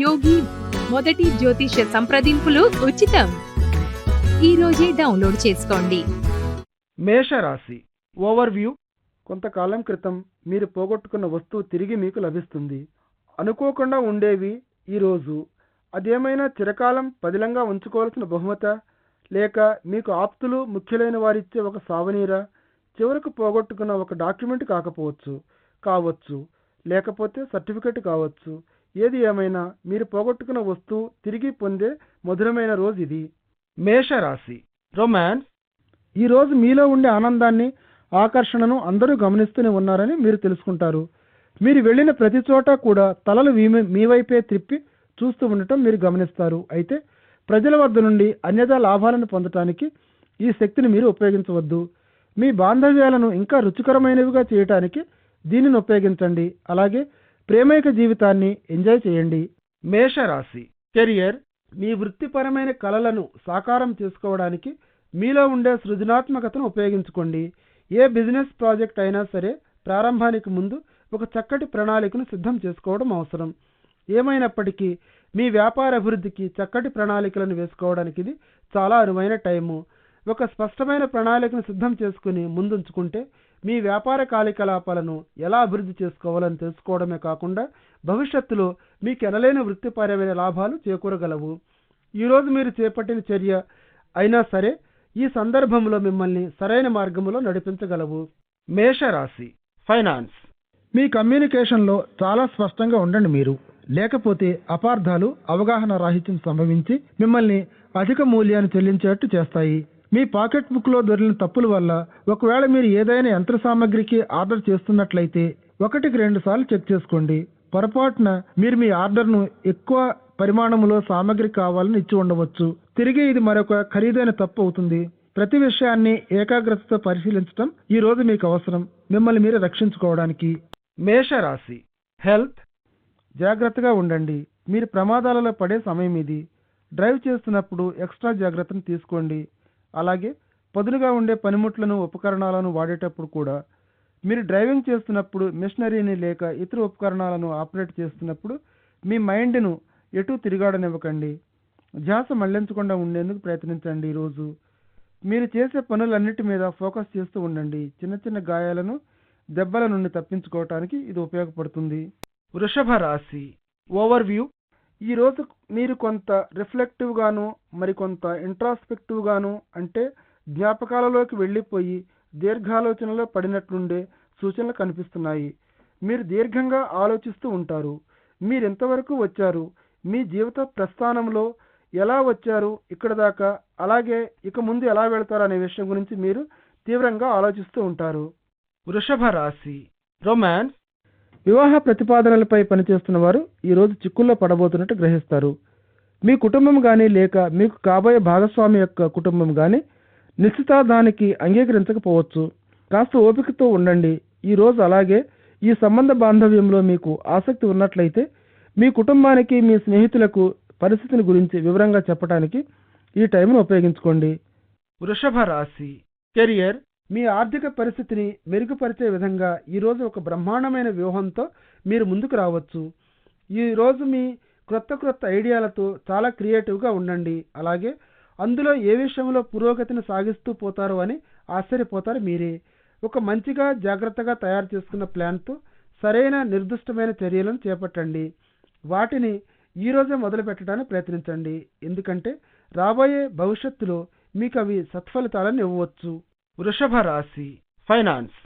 యోగి మొదటి జ్యోతిష సంప్రదింపులు ఉచితం. ఈ రోజే డౌన్లోడ్ చేసుకోండి. మేషరాశి ఓవర్వ్యూ. కొంతకాలం క్రితం మీరు పోగొట్టుకున్న వస్తువు తిరిగి మీకు లభిస్తుంది. అనుకోకుండా ఉండేవి ఈరోజు అదేమైనా చిరకాలం పదిలంగా ఉంచుకోవాల్సిన బహుమత? లేక మీకు ఆప్తులు ముఖ్యులైన వారిచ్చే ఒక సావనీరా? చివరకు పోగొట్టుకున్న ఒక డాక్యుమెంట్ కాకపోవచ్చు. కావచ్చు. లేకపోతే సర్టిఫికెట్ కావచ్చు. ఏది ఏమైనా మీరు పోగొట్టుకున్న వస్తువు తిరిగి పొందే మధురమైన రోజు ఇది. మేషరాశి. రొమాన్స్. ఈ రోజు మీలో ఉండే ఆనందాన్ని ఆకర్షణను అందరూ గమనిస్తూనే ఉన్నారని మీరు తెలుసుకుంటారు. మీరు వెళ్ళిన ప్రతి చోట కూడా తలలు మీ మీ వైపే త్రిప్పి చూస్తూ ఉండటం మీరు గమనిస్తారు. అయితే ప్రజల వద్ద నుండి అన్యథా లాభాలను పొందటానికి ఈ శక్తిని మీరు ఉపయోగించవద్దు. మీ బాంధవ్యాలను ఇంకా రుచికరమైనవిగా చేయటానికి దీనిని ఉపయోగించండి. అలాగే ప్రేమేక జీవితాన్ని ఎంజాయ్ చేయండి. మేషరాశి. కెరియర్ మీ వృత్తిపరమైన కళలను సాకారం చేసుకోవడానికి మీలో ఉండే సృజనాత్మకతను ఉపయోగించుకోండి. ఏ బిజినెస్ ప్రాజెక్ట్ అయినా సరే ప్రారంభానికి ముందు ఒక చక్కటి ప్రణాళికను సిద్ధం చేసుకోవడం అవసరం. ఏమైనప్పటికీ మీ వ్యాపార అభివృద్ధికి చక్కటి ప్రణాళికలను వేసుకోవడానికి ఇది చాలా అనువైన టైము. ఒక స్పష్టమైన ప్రణాళికను సిద్ధం చేసుకుని ముందుంచుకుంటే మీ వ్యాపార కార్యకలాపాలను ఎలా అభివృద్ధి చేసుకోవాలని తెలుసుకోవడమే కాకుండా భవిష్యత్తులో మీకు ఎనలేని వృత్తిపరమైన లాభాలు చేకూరగలవు. ఈరోజు మీరు చేపట్టిన చర్య అయినా సరే ఈ సందర్భంలో మిమ్మల్ని సరైన మార్గంలో నడిపించగలవు. మేషరాశి ఫైనాన్స్. మీ కమ్యూనికేషన్లో చాలా స్పష్టంగా ఉండండి మీరు. లేకపోతే అపార్థాలు అవగాహన రాహిత్యం సంభవించి మిమ్మల్ని అధిక మూల్యాన్ని చెల్లించేట్టు చేస్తాయి. మీ పాకెట్ బుక్లో దొరికిన తప్పుల వల్ల ఒకవేళ మీరు ఏదైనా యంత్ర సామాగ్రికి ఆర్డర్ చేస్తున్నట్లయితే ఒకటికి రెండు సార్లు చెక్ చేసుకోండి. పొరపాటున మీరు మీ ఆర్డర్ను ఎక్కువ పరిమాణంలో సామాగ్రి కావాలని ఇచ్చి ఉండవచ్చు. తిరిగి ఇది మరొక ఖరీదైన తప్పు అవుతుంది. ప్రతి విషయాన్ని ఏకాగ్రతతో పరిశీలించడం ఈ రోజు మీకు అవసరం. మిమ్మల్ని మీరు రక్షించుకోవడానికి. మేషరాశి. హెల్త్. జాగ్రత్తగా ఉండండి. మీరు ప్రమాదాలలో పడే సమయం ఇది. డ్రైవ్ చేస్తున్నప్పుడు ఎక్స్ట్రా జాగ్రత్తను తీసుకోండి. అలాగే పదునుగా ఉండే పనిముట్లను ఉపకరణాలను వాడేటప్పుడు కూడా మీరు డ్రైవింగ్ చేస్తున్నప్పుడు మిషనరీని లేక ఇతర ఉపకరణాలను ఆపరేట్ చేస్తున్నప్పుడు మీ మైండ్ను ఎటు తిరిగాడనివ్వకండి. ధ్యాస మళ్ళించకుండా ఉండేందుకు ప్రయత్నించండి ఈరోజు. మీరు చేసే పనులన్నిటి మీద ఫోకస్ చేస్తూ ఉండండి. చిన్న చిన్న గాయాలను దెబ్బల నుండి తప్పించుకోవటానికి ఇది ఉపయోగపడుతుంది. వృషభ రాశి. ఓవర్వ్యూ ఈరోజు మీరు కొంత రిఫ్లెక్టివ్గాను మరికొంత ఇంట్రాస్పెక్టివ్గాను అంటే జ్ఞాపకాలలోకి వెళ్ళిపోయి దీర్ఘాలోచనలో పడినట్లుండే సూచనలు కనిపిస్తున్నాయి. మీరు దీర్ఘంగా ఆలోచిస్తూ ఉంటారు. మీరెంతవరకు వచ్చారు? మీ జీవిత ప్రస్థానంలో ఎలా వచ్చారు? ఇక్కడ దాకా అలాగే ఇక ముందు ఎలా వెళ్తారు అనే విషయం గురించి మీరు తీవ్రంగా ఆలోచిస్తూ ఉంటారు. వృషభ రాశి. రొమాన్స్ వివాహ ప్రతిపాదనలపై పనిచేస్తున్న వారు ఈరోజు చిక్కుల్లో పడబోతున్నట్టు గ్రహిస్తారు. మీ కుటుంబం కానీ లేక మీకు కాబోయే భాగస్వామి యొక్క కుటుంబం కానీ నిశ్చితార్థానికి అంగీకరించకపోవచ్చు. కాస్త ఓపికతో ఉండండి. ఈరోజు అలాగే ఈ సంబంధ బాంధవ్యంలో మీకు ఆసక్తి ఉన్నట్లయితే మీ కుటుంబానికి మీ స్నేహితులకు పరిస్థితిని గురించి వివరంగా చెప్పడానికి ఈ టైంను ఉపయోగించుకోండి. వృషభ రాశి. కెరియర్ మీ ఆర్థిక పరిస్థితిని మెరుగుపరిచే విధంగా ఈరోజు ఒక బ్రహ్మాండమైన వ్యూహంతో మీరు ముందుకు రావచ్చు. ఈరోజు మీ క్రొత్త క్రొత్త ఐడియాలతో చాలా క్రియేటివ్గా ఉండండి. అలాగే అందులో ఏ విషయంలో పురోగతిని సాగిస్తూ పోతారు అని ఆశ్చర్యపోతారు మీరే. ఒక మంచిగా జాగ్రత్తగా తయారు చేసుకున్న ప్లాన్తో సరైన నిర్దిష్టమైన చర్యలను చేపట్టండి. వాటిని ఈ రోజే మొదలు పెట్టడానికి ప్రయత్నించండి. ఎందుకంటే రాబోయే భవిష్యత్తులో మీకు అవి సత్ఫలితాలను ఇవ్వవచ్చు. వృషభ రాశి ఫైనాన్స్.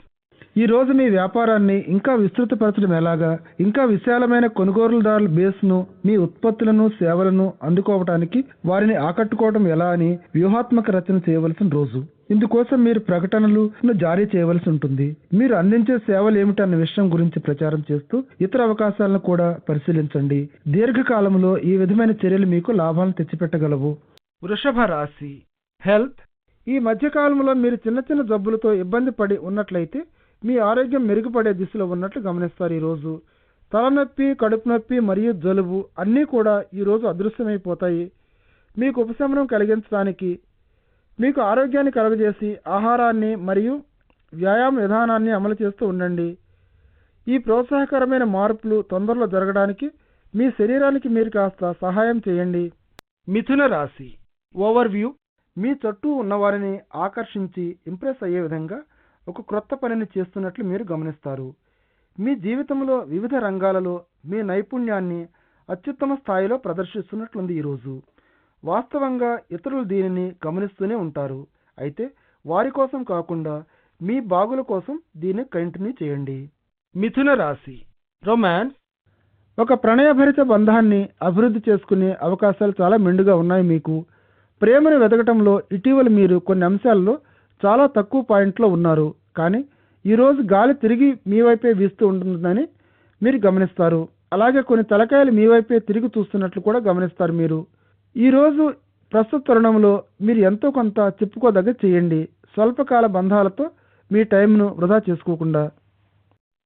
ఈ రోజు మీ వ్యాపారాన్ని ఇంకా విస్తృతపరచడం ఎలాగా? ఇంకా విశాలమైన కొనుగోలుదారుల బేస్ను మీ ఉత్పత్తులను సేవలను అందుకోవటానికి వారిని ఆకట్టుకోవడం ఎలా అని వ్యూహాత్మక రచన చేయవలసిన రోజు. ఇందుకోసం మీరు ప్రకటనలు జారీ చేయవలసి ఉంటుంది. మీరు అందించే సేవలు ఏమిటన్న విషయం గురించి ప్రచారం చేస్తూ ఇతర అవకాశాలను కూడా పరిశీలించండి. దీర్ఘకాలంలో ఈ విధమైన చర్యలు మీకు లాభాలను తెచ్చిపెట్టగలవు. వృషభ రాశి హెల్త్ ఈ మధ్యకాలంలో మీరు చిన్న చిన్న జబ్బులతో ఇబ్బంది పడి ఉన్నట్లయితే మీ ఆరోగ్యం మెరుగుపడే దిశలో ఉన్నట్లు గమనిస్తారు ఈరోజు. తలనొప్పి కడుపు నొప్పి మరియు జలుబు అన్నీ కూడా ఈరోజు అదృశ్యమైపోతాయి. మీకు ఉపశమనం కలిగించడానికి మీకు ఆరోగ్యాన్ని కలుగజేసి ఆహారాన్ని మరియు వ్యాయామ విధానాన్ని అమలు చేస్తూ ఉండండి. ఈ ప్రోత్సాహకరమైన మార్పులు తొందరలో జరగడానికి మీ శరీరానికి మీరు కాస్త సహాయం చేయండి. మిథున రాశి. ఓవర్ వ్యూ మీ చుట్టూ ఉన్నవారిని ఆకర్షించి ఇంప్రెస్ అయ్యే విధంగా ఒక క్రొత్త పనిని చేస్తున్నట్లు మీరు గమనిస్తారు. మీ జీవితంలో వివిధ రంగాలలో మీ నైపుణ్యాన్ని అత్యుత్తమ స్థాయిలో ప్రదర్శిస్తున్నట్లుంది ఈరోజు వాస్తవంగా ఇతరులు దీనిని గమనిస్తూనే ఉంటారు. అయితే వారి కోసం కాకుండా మీ బాగుల కోసం దీన్ని కంటిన్యూ చేయండి. మిథున రాశి రొమాన్స్ ఒక ప్రణయభరిత బంధాన్ని అభివృద్ధి చేసుకునే అవకాశాలు చాలా మెండుగా ఉన్నాయి మీకు. ప్రేమను వెతకటంలో ఇటీవల మీరు కొన్ని అంశాల్లో చాలా తక్కువ పాయింట్లో ఉన్నారు. కానీ ఈరోజు గాలి తిరిగి మీ వైపే వీస్తూ ఉంటుందని మీరు గమనిస్తారు. అలాగే కొన్ని తలకాయలు మీ వైపే తిరిగి చూస్తున్నట్లు కూడా గమనిస్తారు మీరు. ఈరోజు ప్రస్తుత తరుణంలో మీరు ఎంతో కొంత చెప్పుకోదగ్గ చేయండి. స్వల్పకాల బంధాలతో మీ టైంను వృధా చేసుకోకుండా.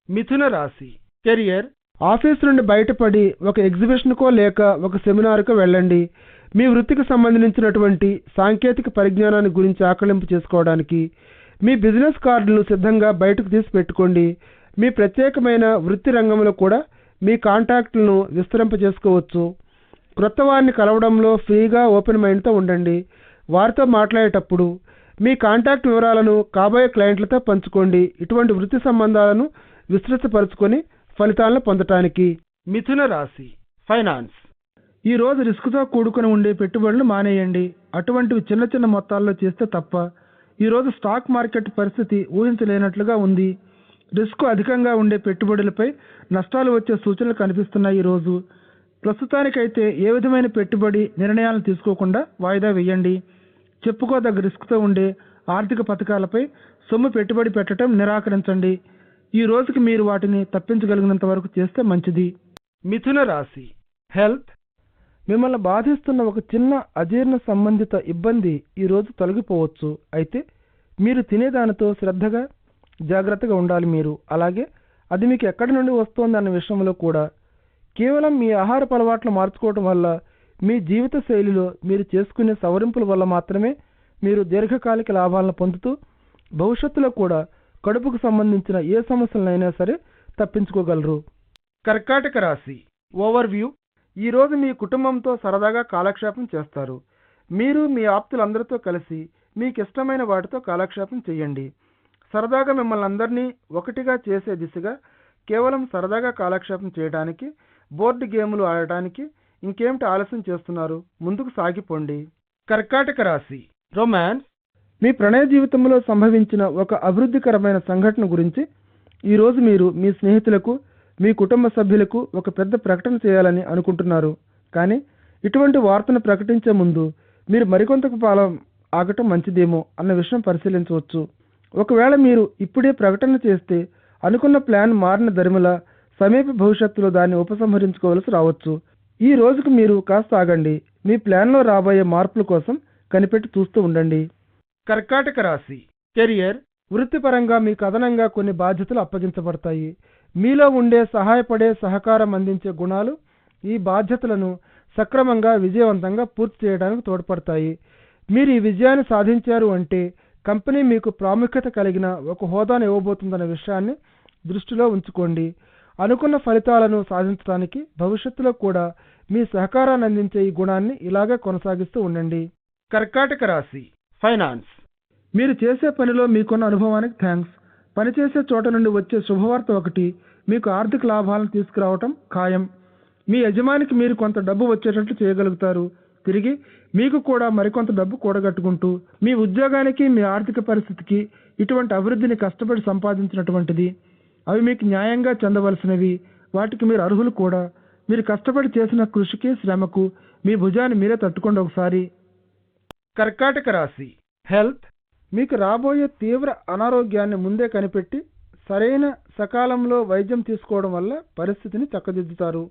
మిథున రాశి. కెరియర్. ఆఫీస్ నుండి బయటపడి ఒక ఎగ్జిబిషన్కో లేక ఒక సెమినార్కో వెళ్ళండి. మీ వృత్తికి సంబంధించినటువంటి సాంకేతిక పరిజ్ఞానాన్ని గురించి ఆకలింపు చేసుకోవడానికి మీ బిజినెస్ కార్డులను సిద్ధంగా బయటకు తీసి పెట్టుకోండి. మీ ప్రత్యేకమైన వృత్తి రంగంలో కూడా మీ కాంటాక్ట్లను విస్తరింప చేసుకోవచ్చు. క్రొత్త వారిని కలవడంలో ఫ్రీగా ఓపెన్ మైండ్తో ఉండండి. వారితో మాట్లాడేటప్పుడు మీ కాంటాక్ట్ వివరాలను కాబోయే క్లయింట్లతో పంచుకోండి. ఇటువంటి వృత్తి సంబంధాలను విస్తృతపరచుకొని ఫలితాలను పొందటానికి. మిథున రాశి ఫైనాన్స్. ఈ రోజు రిస్క్తో కూడుకుని ఉండే పెట్టుబడులు మానేయండి. అటువంటివి చిన్న చిన్న మొత్తాల్లో చేస్తే తప్ప ఈ రోజు స్టాక్ మార్కెట్ పరిస్థితి ఊహించలేనట్లుగా ఉంది. రిస్క్ అధికంగా ఉండే పెట్టుబడులపై నష్టాలు వచ్చే సూచనలు కనిపిస్తున్నాయి ఈ రోజు. ప్రస్తుతానికైతే ఏ విధమైన పెట్టుబడి నిర్ణయాలను తీసుకోకుండా వాయిదా వేయండి. చెప్పుకోదగ్గ రిస్క్తో ఉండే ఆర్థిక పథకాలపై సొమ్ము పెట్టుబడి పెట్టడం నిరాకరించండి. ఈ రోజుకి మీరు వాటిని తప్పించగలిగినంత వరకు చేస్తే మంచిది. మిథున రాశి హెల్త్ మిమ్మల్ని బాధిస్తున్న ఒక చిన్న అజీర్ణ సంబంధిత ఇబ్బంది ఈరోజు తొలగిపోవచ్చు. అయితే మీరు తినేదానితో శ్రద్ధగా జాగ్రత్తగా ఉండాలి మీరు. అలాగే అది మీకు ఎక్కడి నుండి వస్తోంది అన్న విషయంలో కూడా. కేవలం మీ ఆహారపు అలవాట్లు మార్చుకోవడం వల్ల మీ జీవిత శైలిలో మీరు చేసుకునే సవరింపుల వల్ల మాత్రమే మీరు దీర్ఘకాలిక లాభాలను పొందుతూ భవిష్యత్తులో కూడా కడుపుకు సంబంధించిన ఏ సమస్యలనైనా సరే తప్పించుకోగలరు. కర్కాటక రాశి. Overview. ఈరోజు మీ కుటుంబంతో సరదాగా కాలక్షేపం చేస్తారు. మీరు మీ ఆప్తులందరితో కలిసి మీకు ఇష్టమైన వాటితో కాలక్షేపం చేయండి. సరదాగా మిమ్మల్ని అందరినీ ఒకటిగా చేసే దిశగా కేవలం సరదాగా కాలక్షేపం చేయడానికి బోర్డు గేములు ఆడటానికి ఇంకేమిటి ఆలస్యం చేస్తున్నారు? ముందుకు సాగిపోండి. కర్కాటక రాశి. రొమాన్స్. మీ ప్రణయ జీవితంలో సంభవించిన ఒక అభివృద్ధికరమైన సంఘటన గురించి ఈరోజు మీరు మీ స్నేహితులకు మీ కుటుంబ సభ్యులకు ఒక పెద్ద ప్రకటన చేయాలని అనుకుంటున్నారు. కానీ ఇటువంటి వార్తను ప్రకటించే ముందు మీరు మరికొంతకు కాలం ఆగటం మంచిదేమో అన్న విషయం పరిశీలించవచ్చు. ఒకవేళ మీరు ఇప్పుడే ప్రకటన చేస్తే అనుకున్న ప్లాన్ మారిన ధరిమల సమీప భవిష్యత్తులో దాన్ని ఉపసంహరించుకోవలసి రావచ్చు. ఈ రోజుకు మీరు కాస్త ఆగండి. మీ ప్లాన్లో రాబోయే మార్పుల కోసం కనిపెట్టి చూస్తూ ఉండండి. కర్కాటక రాశి. కెరియర్ వృత్తిపరంగా మీకు అదనంగా కొన్ని బాధ్యతలు అప్పగించబడతాయి. మీలో ఉండే సహాయపడే సహకారం అందించే గుణాలు ఈ బాధ్యతలను సక్రమంగా విజయవంతంగా పూర్తి చేయడానికి తోడ్పడతాయి. మీరు ఈ విజయాన్ని సాధించారు అంటే కంపెనీ మీకు ప్రాముఖ్యత కలిగిన ఒక హోదాను ఇవ్వబోతుందన్న విషయాన్ని దృష్టిలో ఉంచుకోండి. అనుకున్న ఫలితాలను సాధించడానికి భవిష్యత్తులో కూడా మీ సహకారాన్ని అందించే ఈ గుణాన్ని ఇలాగే కొనసాగిస్తూ ఉండండి. కర్కాటక రాశి ఫైనాన్స్. మీరు చేసే పనిలో మీకున్న అనుభవానికి థ్యాంక్స్ పనిచేసే చోట నుండి వచ్చే శుభవార్త ఒకటి మీకు ఆర్థిక లాభాలను తీసుకురావటం ఖాయం. మీ యజమానికి మీరు కొంత డబ్బు వచ్చేటట్లు చేయగలుగుతారు. తిరిగి మీకు కూడా మరికొంత డబ్బు కూడగట్టుకుంటూ మీ ఉద్యోగానికి మీ ఆర్థిక పరిస్థితికి ఇటువంటి అభివృద్ధిని కష్టపడి సంపాదించినటువంటిది. అవి మీకు న్యాయంగా చెందవలసినవి. వాటికి మీరు అర్హులు కూడా. మీరు కష్టపడి చేసిన కృషికి శ్రమకు మీ భుజాన్ని మీరే తట్టుకోండి ఒకసారి. కర్కాటక రాశి. హెల్త్. మీకు రాబోయే తీవ్ర అనారోగ్యాన్ని ముందే కనిపెట్టి సరైన సకాలంలో వైద్యం తీసుకోవడం వల్ల పరిస్థితిని చక్కదిద్దుతారు.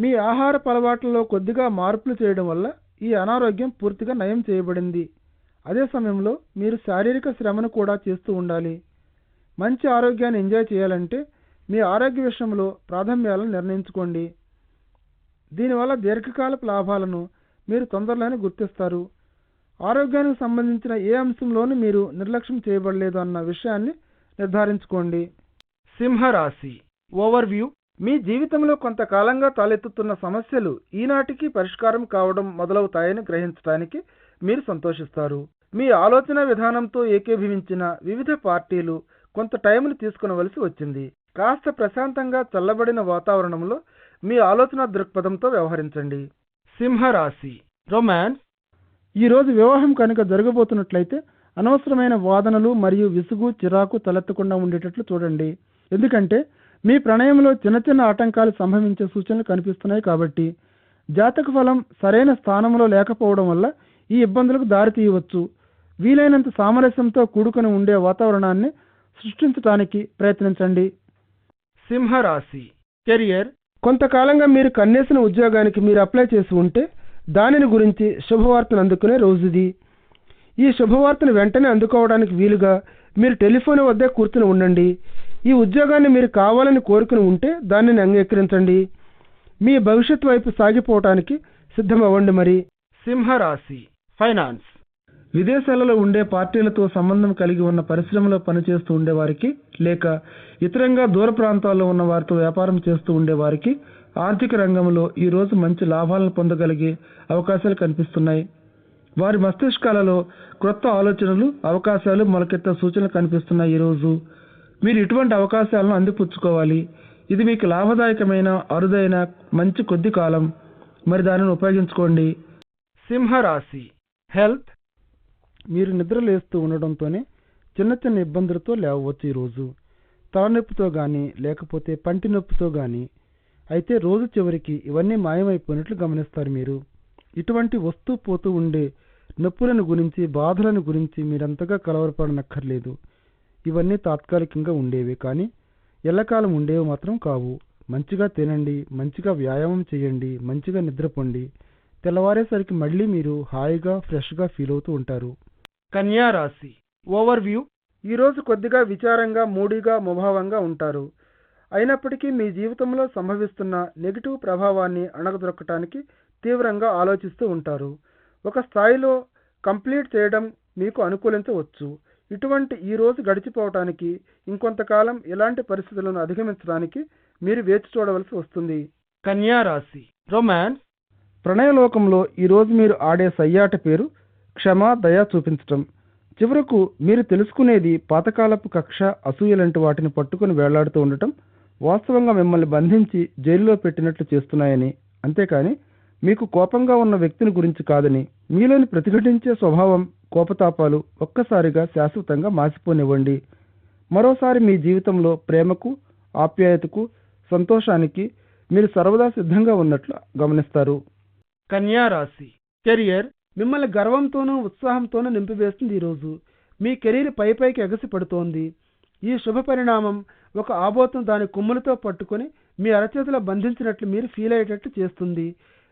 మీ ఆహారపు అలవాట్లలో కొద్దిగా మార్పులు చేయడం వల్ల ఈ అనారోగ్యం పూర్తిగా నయం చేయబడింది. అదే సమయంలో మీరు శారీరక శ్రమను కూడా చేస్తూ ఉండాలి. మంచి ఆరోగ్యాన్ని ఎంజాయ్ చేయాలంటే మీ ఆరోగ్య విషయంలో ప్రాధాన్యాలను నిర్ణయించుకోండి. దీనివల్ల దీర్ఘకాలపు లాభాలను మీరు తొందరలోనే గుర్తిస్తారు. ఆరోగ్యానికి సంబంధించిన ఏ అంశంలోనూ మీరు నిర్లక్ష్యం చేయబడలేదు అన్న విషయాన్ని నిర్ధారించుకోండి. సింహరాశి. ఓవర్ వ్యూ మీ జీవితంలో కొంతకాలంగా తలెత్తుతున్న సమస్యలు ఈనాటికి పరిష్కారం కావడం మొదలవుతాయని గ్రహించడానికి మీరు సంతోషిస్తారు. మీ ఆలోచన విధానంతో ఏకీభవించిన వివిధ పార్టీలు కొంత టైంను తీసుకునవలసి వచ్చింది. కాస్త ప్రశాంతంగా చల్లబడిన వాతావరణంలో మీ ఆలోచన దృక్పథంతో వ్యవహరించండి. సింహరాశి. రొమాన్స్. ఈరోజు వివాహం కనుక జరగబోతున్నట్లయితే అనవసరమైన వాదనలు మరియు విసుగు చిరాకు తలెత్తకుండా ఉండేటట్లు చూడండి. ఎందుకంటే మీ ప్రణయంలో చిన్న చిన్న ఆటంకాలు సంభవించే సూచనలు కనిపిస్తున్నాయి కాబట్టి జాతక ఫలం సరైన స్థానంలో లేకపోవడం వల్ల ఈ ఇబ్బందులకు దారి తీయవచ్చు. వీలైనంత సామరస్యంతో కూడుకొని ఉండే వాతావరణాన్ని సృష్టించడానికి ప్రయత్నించండి. సింహరాశి. కెరియర్. కొంతకాలంగా మీరు కన్నేసిన ఉద్యోగానికి మీరు అప్లై చేసి ఉంటే దానిని గురించి శుభవార్తను అందుకునే రోజుది. ఈ శుభవార్తను వెంటనే అందుకోవడానికి వీలుగా మీరు టెలిఫోన్ వద్దే కూర్చుని ఉండండి. ఈ ఉద్యోగాన్ని మీరు కావాలని కోరుకుని ఉంటే దానిని అంగీకరించండి. మీ భవిష్యత్ వైపు సాగిపోవటానికి సిద్ధమవ్వండి మరి. సింహరాశి ఫైనాన్స్. విదేశాలలో ఉండే పార్టీలతో సంబంధం కలిగి ఉన్న పరిశ్రమలో పనిచేస్తూ ఉండేవారికి లేక ఇతరంగా దూర ప్రాంతాల్లో ఉన్న వారితో వ్యాపారం చేస్తూ ఉండేవారికి ఆర్థిక రంగంలో ఈరోజు మంచి లాభాలను పొందగలిగే అవకాశాలు కనిపిస్తున్నాయి. వారి మస్తిష్కాలలో క్రొత్త ఆలోచనలు అవకాశాలు మొలకెత్త సూచనలు కనిపిస్తున్నాయి ఈరోజు మీరు ఇటువంటి అవకాశాలను అందిపుచ్చుకోవాలి. ఇది మీకు లాభదాయకమైన అరుదైన మంచి కొద్ది కాలం. మరి దానిని ఉపయోగించుకోండి. సింహరాశి. హెల్త్. మీరు నిద్రలేస్తూ ఉండడంతోనే చిన్న చిన్న ఇబ్బందులతో లేవవచ్చు ఈరోజు తలనొప్పితో కానీ లేకపోతే పంటి నొప్పితో కానీ అయితే రోజు చివరికి ఇవన్నీ మాయమైపోయినట్లు గమనిస్తారు మీరు. ఇటువంటి వస్తూ పోతూ ఉండే నొప్పులను గురించి బాధలను గురించి మీరంతగా కలవరపడనక్కర్లేదు. ఇవన్నీ తాత్కాలికంగా ఉండేవి కానీ ఎల్లకాలం ఉండేవి మాత్రం కావు. మంచిగా తినండి మంచిగా వ్యాయామం చేయండి మంచిగా నిద్రపోండి తెల్లవారేసరికి మళ్ళీ మీరు హాయిగా ఫ్రెష్గా ఫీల్ అవుతూ ఉంటారు. కన్యా రాశి. ఓవర్ వ్యూ ఈరోజు కొద్దిగా విచారంగా మూడీగా ముభావంగా ఉంటారు. అయినప్పటికీ మీ జీవితంలో సంభవిస్తున్న నెగిటివ్ ప్రభావాన్ని అణగదొక్కటానికి తీవ్రంగా ఆలోచిస్తూ ఉంటారు. ఒక స్థాయిలో కంప్లీట్ చేయడం మీకు అనుకూలించవచ్చు. ఇటువంటి ఈ రోజు గడిచిపోవటానికి ఇంకొంతకాలం ఇలాంటి పరిస్థితులను అధిగమించడానికి మీరు వేచి చూడవలసి వస్తుంది. కన్యా రాశి. రొమాన్స్. ప్రణయలోకంలో ఈరోజు మీరు ఆడే సయ్యాట పేరు క్షమ దయ చూపించటం. చివరకు మీరు తెలుసుకునేది పాతకాలపు కక్ష అసూయ లాంటి వాటిని పట్టుకుని వేలాడుతూ ఉండటం వాస్తవంగా మిమ్మల్ని బంధించి జైలులో పెట్టినట్లు చేస్తున్నాయని. అంతేకాని మీకు కోపంగా ఉన్న వ్యక్తిని గురించి కాదని మీలోని ప్రతిఘటించే స్వభావం కోపతాపాలు ఒక్కసారిగా శాశ్వతంగా మాసిపోనివ్వండి. మరోసారి మీ జీవితంలో ప్రేమకు ఆప్యాయతకు సంతోషానికి మీరు సర్వదా సిద్ధంగా ఉన్నట్లు గమనిస్తారు. కన్యా రాశి. కెరియర్ మిమ్మల్ని గర్వంతోనూ ఉత్సాహంతోనూ నింపివేస్తుంది ఈరోజు మీ కెరీర్ పై పైకి ఎగసి పడుతోంది ఈ శుభ పరిణామం ఒక ఆబోతం దాని కొమ్ములతో పట్టుకొని మీ అరచేతిలో బంధించినట్లు మీరు ఫీల్ అయ్యేటట్లు చేస్తుంది.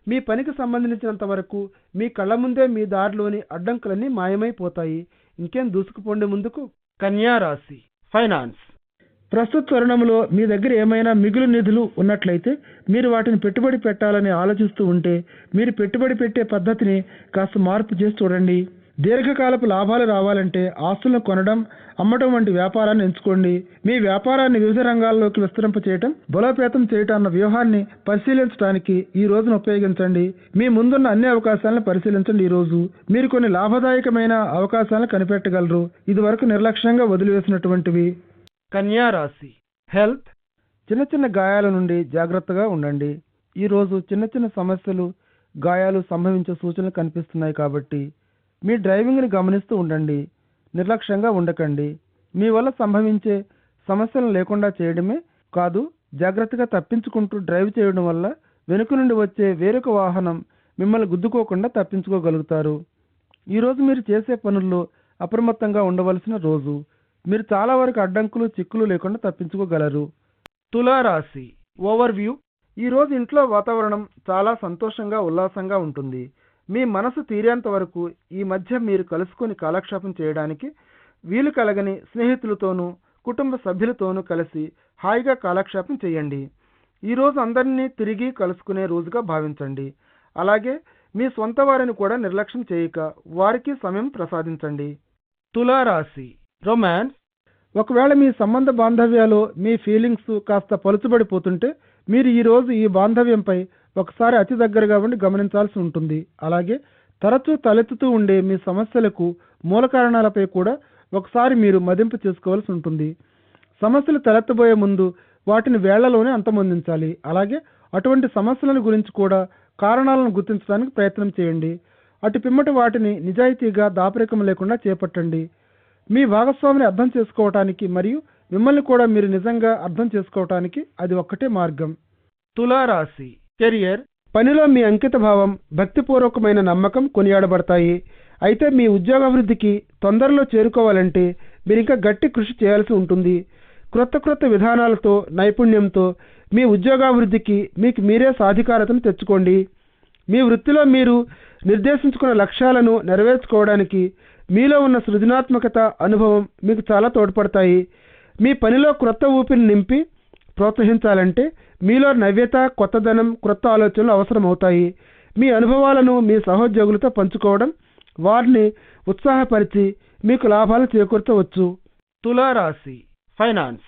మీ పనికి సంబంధించినంత వరకు మీ కళ్ళ ముందే మీ దారిలోని అడ్డంకులన్నీ మాయమైపోతాయి. ఇంకేం దూసుకుపోండి ముందుకు? కన్యా రాశి. ఫైనాన్స్. ప్రస్తుత తరుణంలో మీ దగ్గర ఏమైనా మిగులు నిధులు ఉన్నట్లయితే మీరు వాటిని పెట్టుబడి పెట్టాలని ఆలోచిస్తూ ఉంటే మీరు పెట్టుబడి పెట్టే పద్ధతిని కాస్త మార్పు చేసి చూడండి. దీర్ఘకాలపు లాభాలు రావాలంటే ఆస్తులను కొనడం అమ్మటం వంటి వ్యాపారాన్ని ఎంచుకోండి. మీ వ్యాపారాన్ని వివిధ రంగాల్లోకి విస్తరింప చేయటం బలోపేతం చేయటం అన్న వ్యూహాన్ని పరిశీలించడానికి ఈ రోజును ఉపయోగించండి. మీ ముందున్న అన్ని అవకాశాలను పరిశీలించండి ఈ రోజు. మీరు కొన్ని లాభదాయకమైన అవకాశాలను కనిపెట్టగలరు. ఇదివరకు నిర్లక్ష్యంగా వదిలివేసినటువంటివి. కన్యా రాశి. హెల్త్. చిన్న చిన్న గాయాల నుండి జాగ్రత్తగా ఉండండి. ఈరోజు చిన్న చిన్న సమస్యలు గాయాలు సంభవించే సూచనలు కనిపిస్తున్నాయి కాబట్టి మీ డ్రైవింగ్ని గమనిస్తూ ఉండండి. నిర్లక్ష్యంగా ఉండకండి. మీ వల్ల సంభవించే సమస్యలను లేకుండా చేయడమే కాదు జాగ్రత్తగా తప్పించుకుంటూ డ్రైవ్ చేయడం వల్ల వెనుక నుండి వచ్చే వేరొక వాహనం మిమ్మల్ని గుద్దుకోకుండా తప్పించుకోగలుగుతారు. ఈరోజు మీరు చేసే పనుల్లో అప్రమత్తంగా ఉండవలసిన రోజు. మీరు చాలా వరకు అడ్డంకులు చిక్కులు లేకుండా తప్పించుకోగలరు. తులారాశి. Overview. ఈరోజు ఇంట్లో వాతావరణం చాలా సంతోషంగా ఉల్లాసంగా ఉంటుంది. మీ మనసు తీరేంత వరకు ఈ మధ్య మీరు కలుసుకొని కాలక్షేపం చేయడానికి వీలు కలగని స్నేహితులతోనూ కుటుంబ సభ్యులతోనూ కలిసి హాయిగా కాలక్షేపం చేయండి. ఈరోజు అందరినీ తిరిగి కలుసుకునే రోజుగా భావించండి. అలాగే మీ సొంత వారిని కూడా నిర్లక్ష్యం చేయక వారికి సమయం ప్రసాదించండి. తులారాశి రొమాన్స్ ఒకవేళ మీ సంబంధ బాంధవ్యాలు మీ ఫీలింగ్స్ కాస్త పలుచబడిపోతుంటే మీరు ఈరోజు ఈ బాంధవ్యంపై ఒకసారి అతి దగ్గరగా ఉండి గమనించాల్సి ఉంటుంది. అలాగే తరచూ తలెత్తుతూ ఉండే మీ సమస్యలకు మూల కారణాలపై కూడా ఒకసారి మీరు మదింపు చేసుకోవాల్సి ఉంటుంది. సమస్యలు తలెత్తబోయే ముందు వాటిని వేళ్ళలోనే అంతమొందించాలి. అలాగే అటువంటి సమస్యలను గురించి కూడా కారణాలను గుర్తించడానికి ప్రయత్నం చేయండి. అటు పిమ్మట వాటిని నిజాయితీగా దాపరికం లేకుండా చేపట్టండి. మీ భాగస్వామిని అర్థం చేసుకోవటానికి మరియు మిమ్మల్ని కూడా మీరు నిజంగా అర్థం చేసుకోవటానికి అది ఒక్కటే మార్గం. తులారాశి కెరియర్. పనిలో మీ అంకిత భావం భక్తిపూర్వకమైన నమ్మకం కొనియాడబడతాయి. అయితే మీ ఉద్యోగాభివృద్ధికి తొందరలో చేరుకోవాలంటే మీరు ఇంకా గట్టి కృషి చేయాల్సి ఉంటుంది. క్రొత్త క్రొత్త విధానాలతో నైపుణ్యంతో మీ ఉద్యోగాభివృద్ధికి మీకు మీరే సాధికారతను తెచ్చుకోండి. మీ వృత్తిలో మీరు నిర్దేశించుకున్న లక్ష్యాలను నెరవేర్చుకోవడానికి మీలో ఉన్న సృజనాత్మకత అనుభవం మీకు చాలా తోడ్పడతాయి. మీ పనిలో క్రొత్త ఊపిరిని నింపి ప్రోత్సహించాలంటే మీలో నవ్యత కొత్తదనం క్రొత్త ఆలోచనలు అవసరం అవుతాయి మీ అనుభవాలను మీ సహోద్యోగులతో పంచుకోవడం వారిని ఉత్సాహపరిచి మీకు లాభాలు చేకూర్చవచ్చు. తులారాశి ఫైనాన్స్.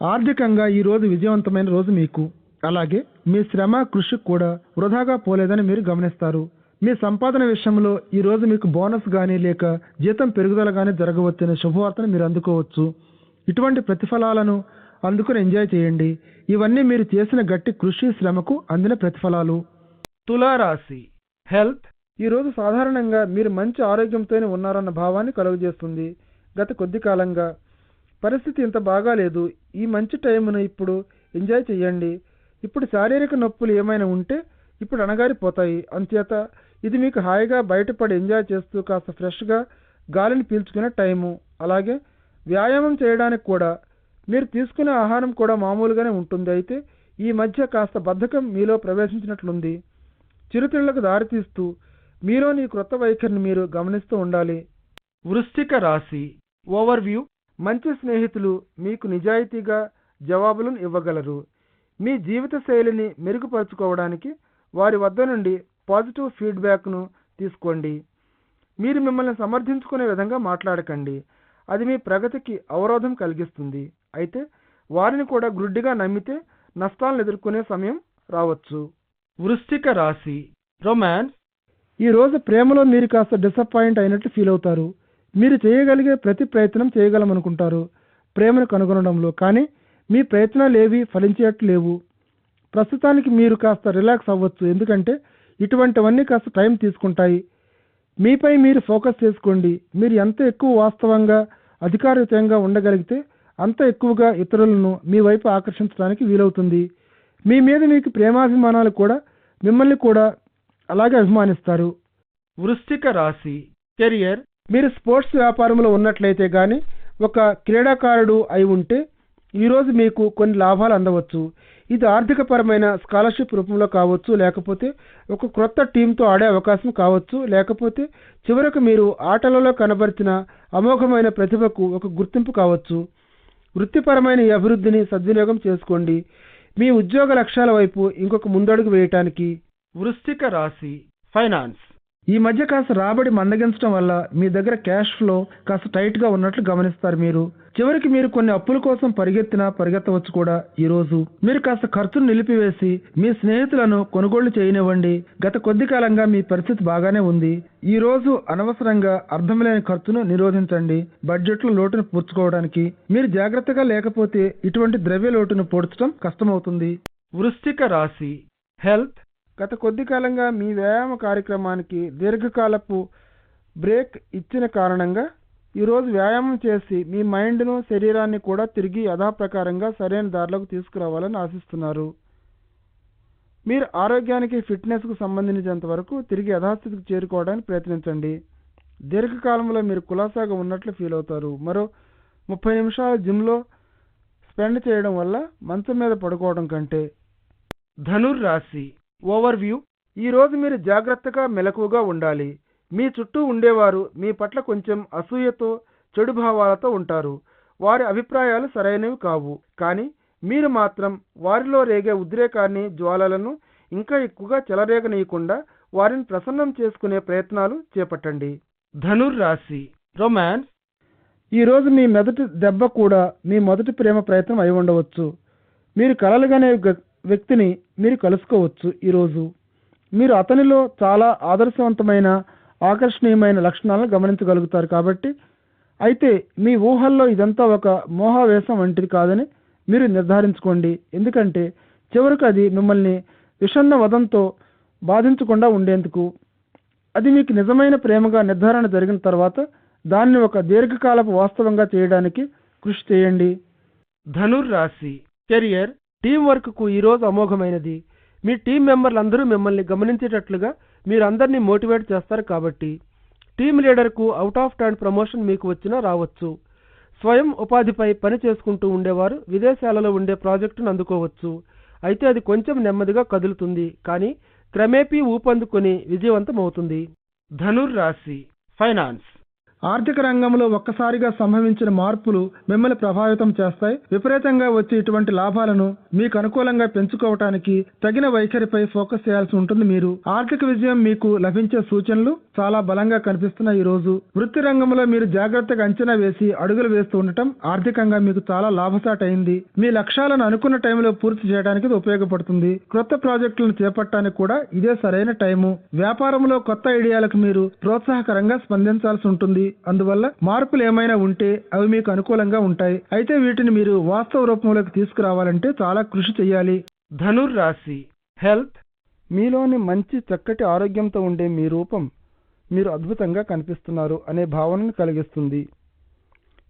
ఆర్థికంగా ఈ రోజు విజయవంతమైన రోజు మీకు. అలాగే మీ శ్రమ కృషి కూడా వృధాగా పోలేదని మీరు గమనిస్తారు. మీ సంపాదన విషయంలో ఈ రోజు మీకు బోనస్ గానీ లేక జీతం పెరుగుదల గానీ జరగవచ్చనే శుభవార్తను మీరు అందుకోవచ్చు. ఇటువంటి ప్రతిఫలాలను అందుకుని ఎంజాయ్ చేయండి. ఇవన్నీ మీరు చేసిన గట్టి కృషి శ్రమకు అందిన ప్రతిఫలాలు. తులారాశి. హెల్త్. ఈరోజు సాధారణంగా మీరు మంచి ఆరోగ్యంతోనే ఉన్నారన్న భావాన్ని కలుగజేస్తుంది. గత కొద్ది కాలంగా పరిస్థితి ఇంత బాగాలేదు ఈ మంచి టైంను ఇప్పుడు ఎంజాయ్ చేయండి. ఇప్పుడు శారీరక నొప్పులు ఏమైనా ఉంటే ఇప్పుడు అణగారిపోతాయి. అంచేత ఇది మీకు హాయిగా బయటపడి ఎంజాయ్ చేస్తూ కాస్త ఫ్రెష్గా గాలిని పీల్చుకునే టైము. అలాగే వ్యాయామం చేయడానికి కూడా మీరు తీసుకునే ఆహారం కూడా మామూలుగానే ఉంటుంది. అయితే ఈ మధ్య కాస్త బద్ధకం మీలో ప్రవేశించినట్లుంది. చిరుతిళ్ళకు దారితీస్తూ మీలోని క్రొత్త వైఖరిని మీరు గమనిస్తూ ఉండాలి. వృశ్చిక రాశి ఓవర్వ్యూ. మంచి స్నేహితులు మీకు నిజాయితీగా జవాబులను ఇవ్వగలరు. మీ జీవిత శైలిని మెరుగుపరుచుకోవడానికి వారి వద్ద నుండి పాజిటివ్ ఫీడ్బ్యాక్ను తీసుకోండి. మీరు మిమ్మల్ని సమర్థించుకునే విధంగా మాట్లాడకండి. అది మీ ప్రగతికి అవరోధం కలిగిస్తుంది. అయితే వారిని కూడా గ్రుడ్డిగా నమ్మితే నష్టాలను ఎదుర్కొనే సమయం రావచ్చు. వృశ్చిక రాశి రొమాన్స్ ఈ రోజు ప్రేమలో మీరు కాస్త డిసప్పాయింట్ అయినట్లు ఫీల్ అవుతారు. మీరు చేయగలిగే ప్రతి ప్రయత్నం చేయగలమనుకుంటారు. ప్రేమను కనుగొనడంలో కానీ మీ ప్రయత్నాలు ఏవి ఫలించేట్లు లేవు. ప్రస్తుతానికి మీరు కాస్త రిలాక్స్ అవ్వచ్చు. ఎందుకంటే ఇటువంటివన్నీ కాస్త టైం తీసుకుంటాయి. మీపై మీరు ఫోకస్ చేసుకోండి. మీరు ఎంత ఎక్కువ వాస్తవంగా అధికారితంగా ఉండగలిగితే అంత ఎక్కువగా ఇతరులను మీ వైపు ఆకర్షించడానికి వీలవుతుంది. మీ మీద మీకు ప్రేమాభిమానాలు కూడా మిమ్మల్ని కూడా అలాగే అభిమానిస్తారు. వృశ్చిక రాశి కెరియర్. మీరు స్పోర్ట్స్ వ్యాపారంలో ఉన్నట్లయితే గాని ఒక క్రీడాకారుడు అయి ఉంటే ఈరోజు మీకు కొన్ని లాభాలు అందవచ్చు. ఇది ఆర్థికపరమైన స్కాలర్షిప్ రూపంలో కావచ్చు లేకపోతే ఒక క్రొత్త టీంతో ఆడే అవకాశం కావచ్చు లేకపోతే చివరకు మీరు ఆటలలో కనబరిచిన అమోఘమైన ప్రతిభకు ఒక గుర్తింపు కావచ్చు. వృత్తిపరమైన ఈ అభివృద్ధిని సద్వినియోగం చేసుకోండి. మీ ఉద్యోగ లక్ష్యాల వైపు ఇంకొక ముందడుగు వేయటానికి వృశ్చిక రాశి ఫైనాన్స్. ఈ మధ్య కాస్త రాబడి మందగించడం వల్ల మీ దగ్గర క్యాష్ ఫ్లో కాస్త టైట్గా ఉన్నట్లు గమనిస్తారు మీరు. చివరికి మీరు కొన్ని అప్పుల కోసం పరిగెత్తినా పరిగెత్తవచ్చు కూడా ఈ రోజు. మీరు కాస్త ఖర్చును నిలిపివేసి మీ స్నేహితులను కొనుగోళ్ళు చేయనివ్వండి. గత కొద్ది కాలంగా మీ పరిస్థితి బాగానే ఉంది. ఈ రోజు అనవసరంగా అర్థం లేని ఖర్చును నిరోధించండి. బడ్జెట్లో లోటును పూడ్చుకోవడానికి. మీరు జాగ్రత్తగా లేకపోతే ఇటువంటి ద్రవ్య లోటును పూడ్చడం కష్టమవుతుంది. వృశ్చిక రాశి. హెల్త్. గత కొద్ది కాలంగా మీ వ్యాయామ కార్యక్రమానికి దీర్ఘకాలపు బ్రేక్ ఇచ్చిన కారణంగా ఈరోజు వ్యాయామం చేసి మీ మైండ్ను శరీరాన్ని కూడా తిరిగి యథాప్రకారంగా సరైన దారిలోకి తీసుకురావాలని ఆశిస్తున్నారు. మీరు ఆరోగ్యానికి ఫిట్నెస్కు సంబంధించినంత వరకు తిరిగి యథాస్థితికి చేరుకోవడానికి ప్రయత్నించండి. దీర్ఘకాలంలో మీరు కులాసాగా ఉన్నట్లు ఫీల్ అవుతారు. మరో ముప్పై నిమిషాలు జిమ్లో స్పెండ్ చేయడం వల్ల మంచం మీద పడుకోవడం కంటే ధనుర్ రాశి ఓవర్వ్యూ ఈ రోజు మీరు జాగ్రత్తగా మెలకువగా ఉండాలి. మీ చుట్టూ ఉండేవారు మీ పట్ల కొంచెం అసూయతో చెడు భావాలతో ఉంటారు. వారి అభిప్రాయాలు సరైనవి కావు. కానీ మీరు మాత్రం వారిలో రేగే ఉద్రేకాన్ని జ్వాలలను ఇంకా ఎక్కువగా చెలరేగనీయకుండా వారిని ప్రసన్నం చేసుకునే ప్రయత్నాలు చేపట్టండి. ధనుర్ రాశి రొమాన్స్ ఈరోజు మీ మొదటి దెబ్బ కూడా మీ మొదటి ప్రేమ ప్రయత్నం అయి ఉండవచ్చు. మీరు కలలుగానే వ్యక్తిని మీరు కలుసుకోవచ్చు ఈరోజు మీరు అతనిలో చాలా ఆదర్శవంతమైన ఆకర్షణీయమైన లక్షణాలను గమనించగలుగుతారు కాబట్టి అయితే మీ ఊహల్లో ఇదంతా ఒక మోహావేశం వంటిది కాదని మీరు నిర్ధారించుకోండి. ఎందుకంటే చివరకు అది మిమ్మల్ని విషన్న వదంతో బాధించకుండా ఉండేందుకు. అది మీకు నిజమైన ప్రేమగా నిర్ధారణ జరిగిన తర్వాత దాన్ని ఒక దీర్ఘకాలపు వాస్తవంగా చేయడానికి కృషి చేయండి. ధనుర్ రాశి. కెరియర్ టీం వర్క్కు ఈరోజు అమోఘమైనది. మీ టీం మెంబర్లందరూ మిమ్మల్ని గమనించేటట్లుగా మీరందరినీ మోటివేట్ చేస్తారు కాబట్టి టీం లీడర్కు అవుట్ ఆఫ్ టర్న్ ప్రమోషన్ మీకు వచ్చినా రావచ్చు. స్వయం ఉపాధిపై పని చేసుకుంటూ ఉండేవారు విదేశాలలో ఉండే ప్రాజెక్టును అందుకోవచ్చు. అయితే అది కొంచెం నెమ్మదిగా కదులుతుంది కానీ క్రమేపీ ఊపందుకొని విజయవంతమవుతుంది. ధనుర్ రాశి ఫైనాన్స్. ఆర్థిక రంగంలో ఒక్కసారిగా సంభవించిన మార్పులు మిమ్మల్ని ప్రభావితం చేస్తాయి. విపరీతంగా వచ్చే ఇటువంటి లాభాలను మీకు అనుకూలంగా పెంచుకోవటానికి తగిన వైఖరిపై ఫోకస్ చేయాల్సి ఉంటుంది మీరు. ఆర్థిక విజయం మీకు లభించే సూచనలు చాలా బలంగా కనిపిస్తున్నాయి ఈ రోజు. వృత్తి రంగంలో మీరు జాగ్రత్తగా అంచనా వేసి అడుగులు వేస్తూ ఉండటం ఆర్థికంగా మీకు చాలా లాభసాటైంది అయింది. మీ లక్ష్యాలను అనుకున్న టైంలో పూర్తి చేయడానికి ఇది ఉపయోగపడుతుంది. క్రొత్త ప్రాజెక్టులను చేపట్టడానికి కూడా ఇదే సరైన టైము. వ్యాపారంలో కొత్త ఐడియాలకు మీరు ప్రోత్సాహకరంగా స్పందించాల్సి ఉంటుంది. అందువల్ల మార్పులు ఏమైనా ఉంటే అవి మీకు అనుకూలంగా ఉంటాయి. అయితే వీటిని మీరు వాస్తవ రూపంలోకి తీసుకురావాలంటే చాలా కృషి చేయాలి. ధనుర్ రాశి. హెల్త్. మీలోని మంచి చక్కటి ఆరోగ్యంతో ఉండే మీ రూపం మీరు అద్భుతంగా కనిపిస్తున్నారు అనే భావనను కలిగిస్తుంది.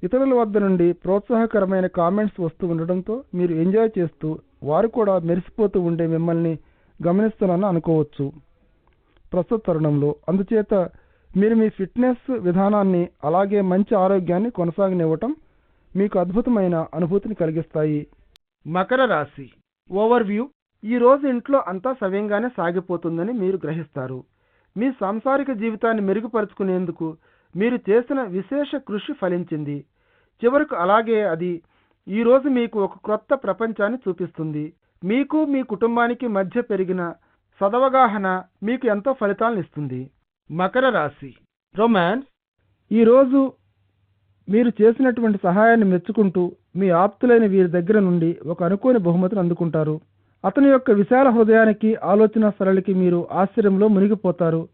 ఇతరుల వద్ద నుండి ప్రోత్సాహకరమైన కామెంట్స్ వస్తూ ఉండడంతో మీరు ఎంజాయ్ చేస్తూ వారు కూడా మెరిసిపోతూ ఉండే మిమ్మల్ని గమనిస్తున్నారని అనుకోవచ్చు. ప్రస్తుత తరుణంలో అందుచేత మీరు మీ ఫిట్నెస్ విధానాన్ని అలాగే మంచి ఆరోగ్యాన్ని కొనసాగనివ్వటం మీకు అద్భుతమైన అనుభూతిని కలిగిస్తాయి. మకర రాశి. ఓవర్వ్యూ. ఈ రోజు ఇంట్లో అంతా సవ్యంగానే సాగిపోతుందని మీరు గ్రహిస్తారు. మీ సాంసారిక జీవితాన్ని మెరుగుపరుచుకునేందుకు మీరు చేసిన విశేష కృషి ఫలించింది. చివరకు అలాగే అది ఈ రోజు మీకు ఒక క్రొత్త ప్రపంచాన్ని చూపిస్తుంది. మీకు మీ కుటుంబానికి మధ్య పెరిగిన సదవగాహన మీకు ఎంతో ఫలితాలను ఇస్తుంది. మకర రాశి. రొమాన్స్ ఈరోజు మీరు చేసినటువంటి సహాయాన్ని మెచ్చుకుంటూ మీ ఆప్తులైన వీరి దగ్గర నుండి ఒక అనుకోని బహుమతిని అందుకుంటారు. అతని యొక్క విశాల హృదయానికి ఆలోచన సరళికి మీరు ఆశ్చర్యంలో మునిగిపోతారు.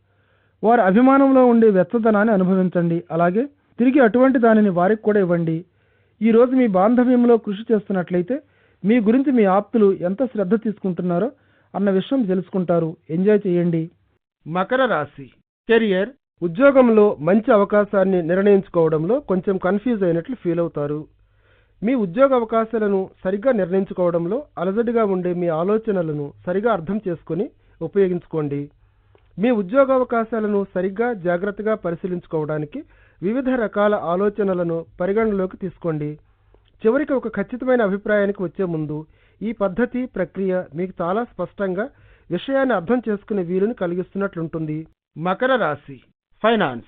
వారి అభిమానంలో ఉండే వెచ్చదనాన్ని అనుభవించండి. అలాగే తిరిగి అటువంటి దానిని వారికి కూడా ఇవ్వండి. ఈ రోజు మీ బాంధవ్యంలో కృషి చేస్తున్నట్లయితే మీ గురించి మీ ఆప్తులు ఎంత శ్రద్ధ తీసుకుంటున్నారో అన్న విషయం తెలుసుకుంటారు. ఎంజాయ్ చేయండి. మకర రాశి. కెరియర్ ఉద్యోగంలో మంచి అవకాశాన్ని నిర్ణయించుకోవడంలో కొంచెం కన్ఫ్యూజ్ అయినట్లు ఫీల్ అవుతారు. మీ ఉద్యోగ అవకాశాలను సరిగ్గా నిర్ణయించుకోవడంలో అలజడిగా ఉండే మీ ఆలోచనలను సరిగా అర్థం చేసుకొని ఉపయోగించుకోండి. మీ ఉద్యోగ అవకాశాలను సరిగ్గా జాగ్రత్తగా పరిశీలించుకోవడానికి వివిధ రకాల ఆలోచనలను పరిగణనలోకి తీసుకోండి. చివరికి ఒక ఖచ్చితమైన అభిప్రాయానికి వచ్చే ముందు ఈ పద్ధతి ప్రక్రియ మీకు చాలా స్పష్టంగా విషయాన్ని అర్థం చేసుకునే వీలుని కలిగిస్తున్నట్లుంటుంది. మకర రాశి ఫైనాన్స్.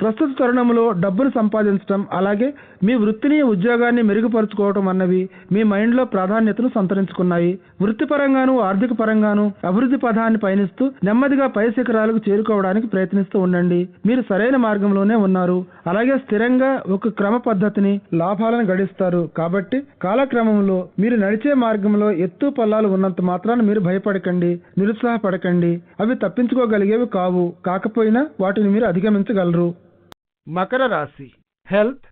ప్రస్తుత తరుణంలో డబ్బును సంపాదించడం అలాగే మీ వృత్తిని ఉద్యోగాన్ని మెరుగుపరుచుకోవటం అన్నవి మీ మైండ్లో ప్రాధాన్యతను సంతరించుకున్నాయి. వృత్తిపరంగాను ఆర్థిక పరంగాను అభివృద్ధి పథాన్ని పయనిస్తూ నెమ్మదిగా పై శిఖరాలకు చేరుకోవడానికి ప్రయత్నిస్తూ ఉండండి. మీరు సరైన మార్గంలోనే ఉన్నారు. అలాగే స్థిరంగా ఒక క్రమ పద్ధతిని లాభాలను గడిస్తారు. కాబట్టి కాలక్రమంలో మీరు నడిచే మార్గంలో ఎత్తు పల్లాలు ఉన్నంత మాత్రాన మీరు భయపడకండి నిరుత్సాహపడకండి. అవి తప్పించుకోగలిగేవి కావు. కాకపోయినా వాటిని మీరు అధిగమించగలరు. మకర రాశి. హెల్త్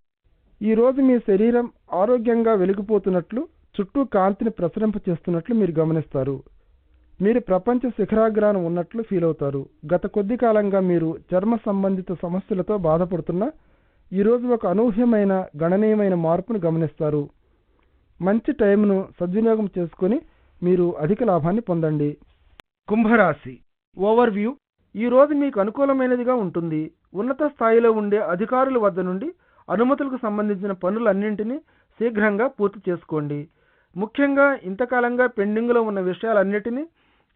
ఈరోజు మీ శరీరం ఆరోగ్యంగా వెలిగిపోతున్నట్లు చుట్టూ కాంతిని ప్రసరింప చేస్తున్నట్లు మీరు గమనిస్తారు. మీరు ప్రపంచ శిఖరాగ్రానం ఉన్నట్లు ఫీల్ అవుతారు. గత కొద్ది కాలంగా మీరు చర్మ సంబంధిత సమస్యలతో బాధపడుతున్న ఈరోజు ఒక అనూహ్యమైన గణనీయమైన మార్పును గమనిస్తారు. మంచి టైంను సద్వినియోగం చేసుకొని మీరు అధిక లాభాన్ని పొందండి. కుంభరాశి ఓవర్వ్యూ. ఈ రోజు మీకు అనుకూలమైనదిగా ఉంటుంది. ఉన్నత స్థాయిలో ఉండే అధికారుల వద్ద నుండి అనుమతులకు సంబంధించిన పనులన్నింటినీ శీఘ్రంగా పూర్తి చేసుకోండి. ముఖ్యంగా ఇంతకాలంగా పెండింగ్లో ఉన్న విషయాలన్నిటినీ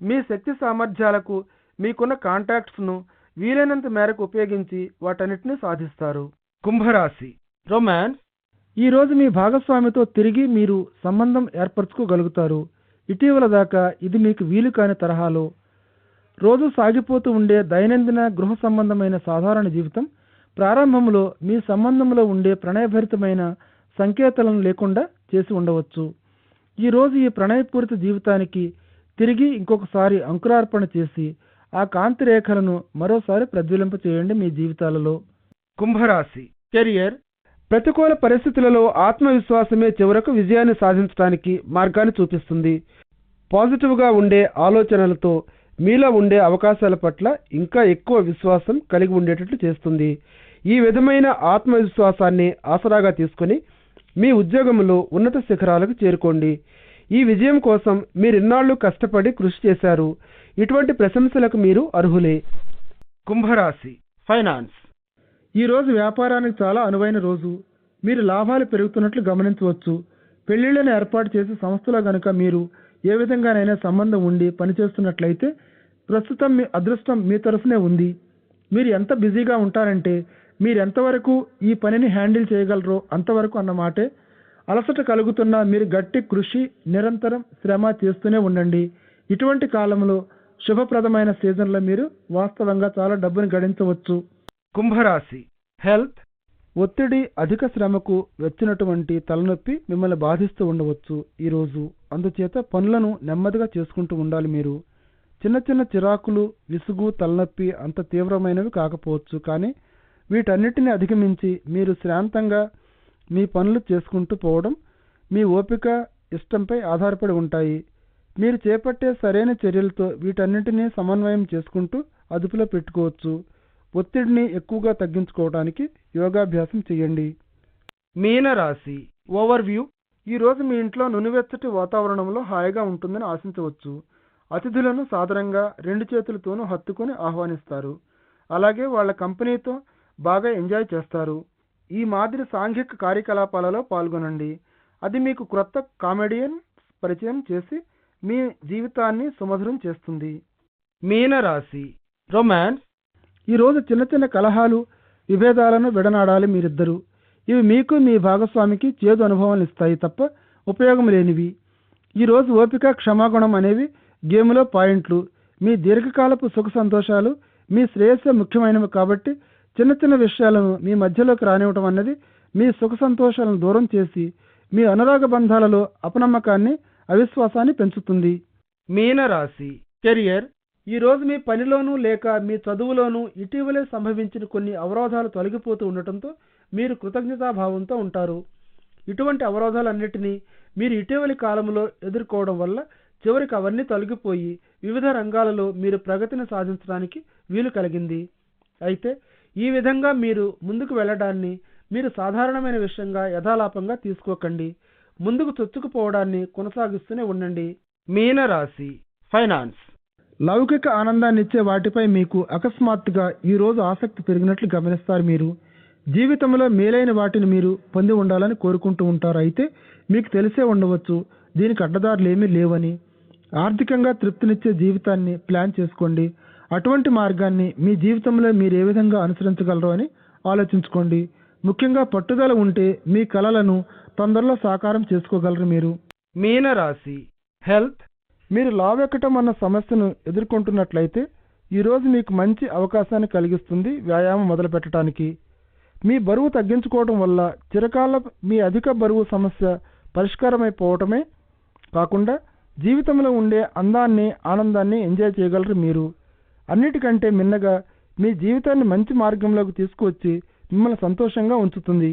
మీ శక్తి సామర్థ్యాలకు మీకున్న కాంటాక్ట్స్ను వీలైనంత మేరకు ఉపయోగించి వాటన్నిటిని సాధిస్తారు. కుంభరాశి రొమాన్స్. ఈరోజు మీ భాగస్వామితో తిరిగి మీరు సంబంధం ఏర్పరచుకోగలుగుతారు. ఇటీవల దాకా ఇది మీకు వీలు కాని తరహాలో. రోజు సాగిపోతూ ఉండే దైనందిన గృహ సంబంధమైన సాధారణ జీవితం ప్రారంభంలో మీ సంబంధంలో ఉండే ప్రణయభరితమైన సంకేతాలను లేకుండా చేసి ఉండవచ్చు. ఈరోజు ఈ ప్రణయపూరిత జీవితానికి తిరిగి ఇంకొకసారి అంకురార్పణ చేసి ఆ కాంతి రేఖలను మరోసారి ప్రజ్వలింప చేయండి మీ జీవితాలలో. కుంభరాశి. కెరియర్. ప్రతికూల పరిస్థితులలో ఆత్మవిశ్వాసమే చివరకు విజయాన్ని సాధించడానికి మార్గాన్ని చూపిస్తుంది. పాజిటివ్గా ఉండే ఆలోచనలతో మీలో ఉండే అవకాశాల పట్ల ఇంకా ఎక్కువ విశ్వాసం కలిగి ఉండేటట్లు చేస్తుంది. ఈ విధమైన ఆత్మవిశ్వాసాన్ని ఆసరాగా తీసుకొని మీ ఉద్యోగంలో ఉన్నత శిఖరాలకు చేరుకోండి. ఈ విజయం కోసం మీరు కష్టపడి కృషి చేశారు. ఇటువంటి ప్రశంసలకు మీరు అర్హులే. కుంభరాశి ఫైనాన్స్. ఈ రోజు వ్యాపారానికి చాలా అనువైన రోజు. మీరు లాభాలు పెరుగుతున్నట్లు గమనించవచ్చు. పెళ్ళిళ్ళను ఏర్పాటు చేసే సంస్థలో గనుక మీరు ఏ విధంగానైనా సంబంధం ఉండి పనిచేస్తున్నట్లయితే ప్రస్తుతం మీ అదృష్టం మీ తరఫునే ఉంది. మీరు ఎంత బిజీగా ఉంటారంటే మీరు ఎంతవరకు ఈ పనిని హ్యాండిల్ చేయగలరో అంతవరకు అన్నమాటే అలసట కలుగుతున్న మీరు గట్టి కృషి నిరంతరం శ్రమ చేస్తూనే ఉండండి. ఇటువంటి కాలంలో శుభప్రదమైన సీజన్లో మీరు వాస్తవంగా చాలా డబ్బును గడించవచ్చు. కుంభరాశి. హెల్త్. ఒత్తిడి అధిక శ్రమకు వచ్చినటువంటి తలనొప్పి మిమ్మల్ని బాధిస్తూ ఉండవచ్చు ఈరోజు. అందుచేత పనులను నెమ్మదిగా చేసుకుంటూ ఉండాలి మీరు. చిన్న చిన్న చిరాకులు విసుగు తలనొప్పి అంత తీవ్రమైనవి కాకపోవచ్చు. కానీ వీటన్నిటిని అధిగమించి మీరు శాంతంగా మీ పనులు చేసుకుంటూ పోవడం మీ ఓపిక ఇష్టంపై ఆధారపడి ఉంటాయి. మీరు చేపట్టే సరైన చర్యలతో వీటన్నింటినీ సమన్వయం చేసుకుంటూ అదుపులో పెట్టుకోవచ్చు. ఒత్తిడిని ఎక్కువగా తగ్గించుకోవడానికి యోగాభ్యాసం చేయండి. మీనరాశి ఓవర్వ్యూ. ఈరోజు మీ ఇంట్లో నునివెచ్చటి వాతావరణంలో హాయిగా ఉంటుందని ఆశించవచ్చు. అతిథులను సాధారణంగా రెండు చేతులతోనూ హత్తుకొని ఆహ్వానిస్తారు. అలాగే వాళ్ళ కంపెనీతో బాగా ఎంజాయ్ చేస్తారు. ఈ మాదిరి సాంఘిక కార్యకలాపాలలో పాల్గొనండి. అది మీకు క్రొత్త కామెడియన్ పరిచయం చేసి మీ జీవితాన్ని సుమధురం చేస్తుంది. మీనరాశి రొమాన్స్. ఈరోజు చిన్న చిన్న కలహాలు విభేదాలను విడనాడాలి మీరిద్దరూ. ఇవి మీకు మీ భాగస్వామికి చేదు అనుభవాలు ఇస్తాయి తప్ప ఉపయోగం లేనివి. ఈరోజు ఓపిక క్షమాగుణం అనేవి గేములో పాయింట్లు మీ దీర్ఘకాలపు సుఖ సంతోషాలు మీ శ్రేయస్సే ముఖ్యమైనవి కాబట్టి చిన్న చిన్న విషయాలను మీ మధ్యలోకి రానివ్వటం అన్నది మీ సుఖ సంతోషాలను దూరం చేసి మీ అనురాగ బంధాలలో అపనమ్మకాన్ని అవిశ్వాసాన్ని పెంచుతుంది. మీనరాశి కెరియర్. ఈ రోజు మీ పనిలోనూ లేక మీ చదువులోనూ ఇటీవలే సంభవించిన కొన్ని అవరోధాలు తొలగిపోతూ ఉండటంతో మీరు కృతజ్ఞతాభావంతో ఉంటారు. ఇటువంటి అవరోధాలన్నిటినీ మీరు ఇటీవలి కాలంలో ఎదుర్కోవడం వల్ల చివరికి అవన్నీ తొలగిపోయి వివిధ రంగాలలో మీరు ప్రగతిని సాధించడానికి వీలు కలిగింది. అయితే ఈ విధంగా మీరు ముందుకు వెళ్ళడాన్ని మీరు సాధారణమైన విషయంగా యథాలాపంగా తీసుకోకండి. ముందుకు చొచ్చుకుపోవడాన్ని కొనసాగిస్తూనే ఉండండి. మీనరాశి ఫైనాన్స్. లౌకిక ఆనందాన్ని ఇచ్చే వాటిపై మీకు అకస్మాత్తుగా ఈ రోజు ఆసక్తి పెరిగినట్లు గమనిస్తారు మీరు. జీవితంలో మేలైన వాటిని మీరు పొంది ఉండాలని కోరుకుంటూ ఉంటారు. అయితే మీకు తెలిసే ఉండవచ్చు దీనికి అడ్డదారులు ఏమీ లేవని. ఆర్థికంగా తృప్తినిచ్చే జీవితాన్ని ప్లాన్ చేసుకోండి. అటువంటి మార్గాన్ని మీ జీవితంలో మీరు ఏ విధంగా అనుసరించగలరో అని ఆలోచించుకోండి. ముఖ్యంగా పట్టుదల ఉంటే మీ కలలను తొందరలో సాకారం చేసుకోగలరు మీరు. మీనరాశి హెల్త్ మీరు లావెక్కటం అన్న సమస్యను ఎదుర్కొంటున్నట్లయితే ఈరోజు మీకు మంచి అవకాశాన్ని కలిగిస్తుంది వ్యాయామం మొదలు పెట్టడానికి మీ బరువు తగ్గించుకోవడం వల్ల చిరకాల మీ అధిక బరువు సమస్య పరిష్కారమైపోవటమే కాకుండా జీవితంలో ఉండే అందాన్ని ఆనందాన్ని ఎంజాయ్ చేయగలరు మీరు. అన్నిటికంటే మిన్నగా మీ జీవితాన్ని మంచి మార్గంలోకి తీసుకువచ్చి మిమ్మల్ని సంతోషంగా ఉంచుతుంది.